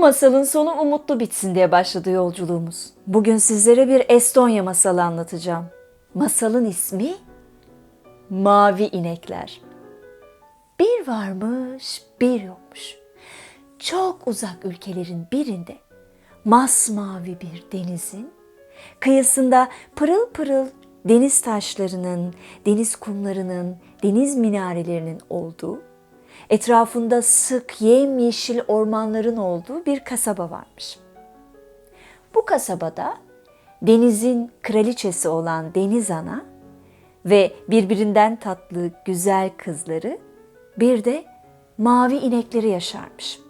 masalın sonu umutlu bitsin diye başladı yolculuğumuz. Bugün sizlere bir Estonya masalı anlatacağım. Masalın ismi Mavi İnekler. Bir varmış, bir yokmuş. Çok uzak ülkelerin birinde masmavi bir denizin kıyısında pırıl pırıl deniz taşlarının, deniz kumlarının, deniz minarelerinin olduğu, etrafında sık yemyeşil ormanların olduğu bir kasaba varmış. Bu kasabada denizin kraliçesi olan Deniz Ana ve birbirinden tatlı güzel kızları bir de mavi inekleri yaşarmış.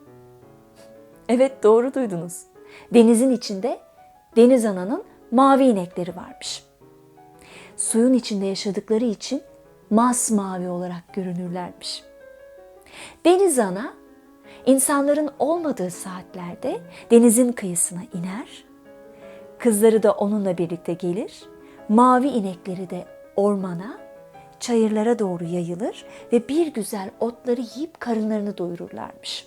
Evet doğru duydunuz. Denizin içinde Deniz Ana'nın mavi inekleri varmış. Suyun içinde yaşadıkları için masmavi olarak görünürlermiş. Deniz Ana insanların olmadığı saatlerde denizin kıyısına iner. Kızları da onunla birlikte gelir. Mavi inekleri de ormana, çayırlara doğru yayılır ve bir güzel otları yiyip karınlarını doyururlarmış.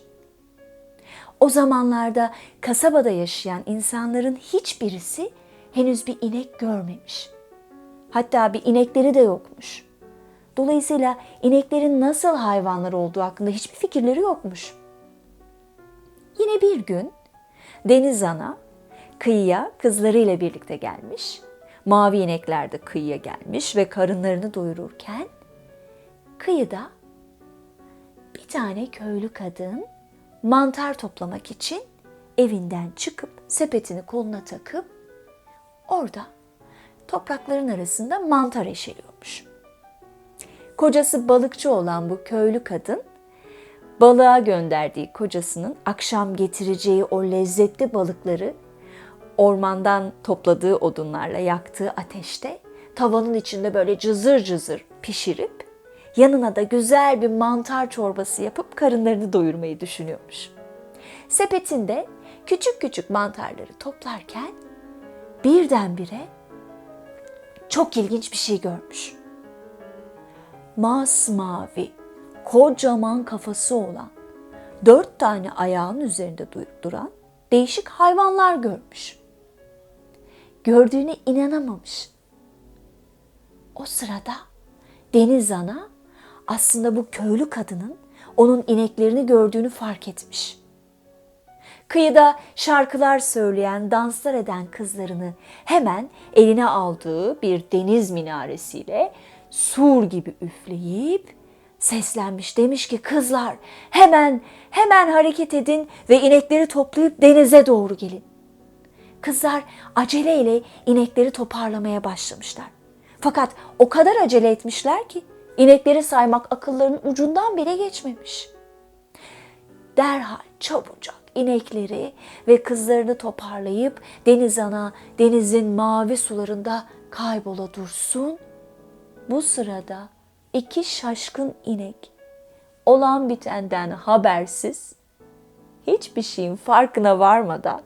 O zamanlarda kasabada yaşayan insanların hiçbirisi henüz bir inek görmemiş. Hatta bir inekleri de yokmuş. Dolayısıyla ineklerin nasıl hayvanlar olduğu hakkında hiçbir fikirleri yokmuş. Yine bir gün Deniz Ana kıyıya kızlarıyla birlikte gelmiş. Mavi inekler de kıyıya gelmiş ve karınlarını doyururken kıyıda bir tane köylü kadın mantar toplamak için evinden çıkıp sepetini koluna takıp orada toprakların arasında mantar eşeliyormuş. Kocası balıkçı olan bu köylü kadın balığa gönderdiği kocasının akşam getireceği o lezzetli balıkları ormandan topladığı odunlarla yaktığı ateşte tavanın içinde böyle cızır cızır pişirip yanına da güzel bir mantar çorbası yapıp karınlarını doyurmayı düşünüyormuş. Sepetinde küçük küçük mantarları toplarken birdenbire çok ilginç bir şey görmüş. Masmavi, kocaman kafası olan, dört tane ayağın üzerinde duran değişik hayvanlar görmüş. Gördüğüne inanamamış. O sırada Deniz Ana aslında bu köylü kadının onun ineklerini gördüğünü fark etmiş. Kıyıda şarkılar söyleyen, danslar eden kızlarını hemen eline aldığı bir deniz minaresiyle sur gibi üfleyip seslenmiş. Demiş ki kızlar hemen hemen hareket edin ve inekleri toplayıp denize doğru gelin. Kızlar aceleyle inekleri toparlamaya başlamışlar. Fakat o kadar acele etmişler ki inekleri saymak akıllarının ucundan bile geçmemiş. Derhal çabucak inekleri ve kızlarını toparlayıp deniz ana denizin mavi sularında kaybola dursun. Bu sırada iki şaşkın inek olan bitenden habersiz hiçbir şeyin farkına varmadan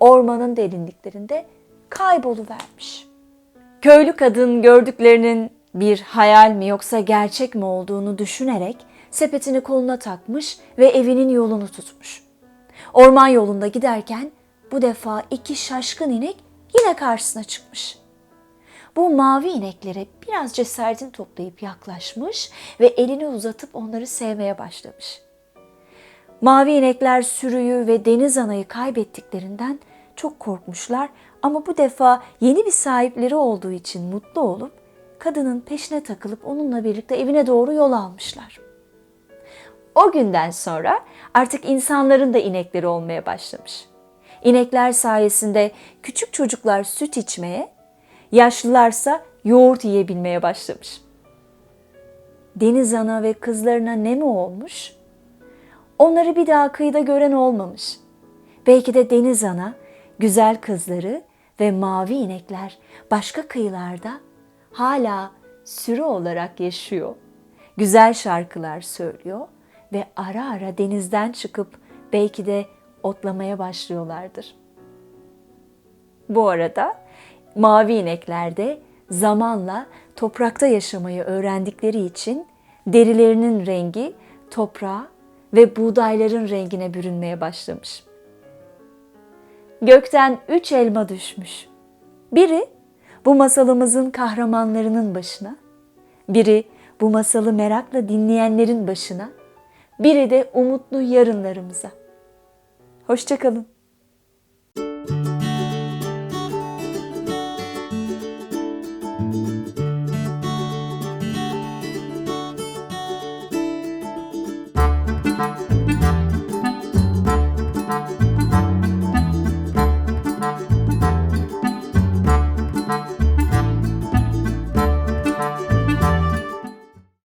ormanın derinliklerinde kayboluvermiş. Köylü kadın gördüklerinin bir hayal mi yoksa gerçek mi olduğunu düşünerek sepetini koluna takmış ve evinin yolunu tutmuş. Orman yolunda giderken bu defa iki şaşkın inek yine karşısına çıkmış. Bu mavi ineklere biraz cesaretini toplayıp yaklaşmış ve elini uzatıp onları sevmeye başlamış. Mavi inekler sürüyü ve deniz anayı kaybettiklerinden çok korkmuşlar ama bu defa yeni bir sahipleri olduğu için mutlu olup kadının peşine takılıp onunla birlikte evine doğru yol almışlar. O günden sonra artık insanların da inekleri olmaya başlamış. İnekler sayesinde küçük çocuklar süt içmeye, yaşlılarsa yoğurt yiyebilmeye başlamış. Deniz ana ve kızlarına ne mi olmuş? Onları bir daha kıyıda gören olmamış. Belki de deniz ana, güzel kızları ve mavi inekler başka kıyılarda hala sürü olarak yaşıyor. Güzel şarkılar söylüyor ve ara ara denizden çıkıp belki de otlamaya başlıyorlardır. Bu arada mavi inekler de zamanla toprakta yaşamayı öğrendikleri için derilerinin rengi toprağa ve buğdayların rengine bürünmeye başlamış. gökten üç elma düşmüş. Biri bu masalımızın kahramanlarının başına, biri bu masalı merakla dinleyenlerin başına, biri de umutlu yarınlarımıza. Hoşçakalın.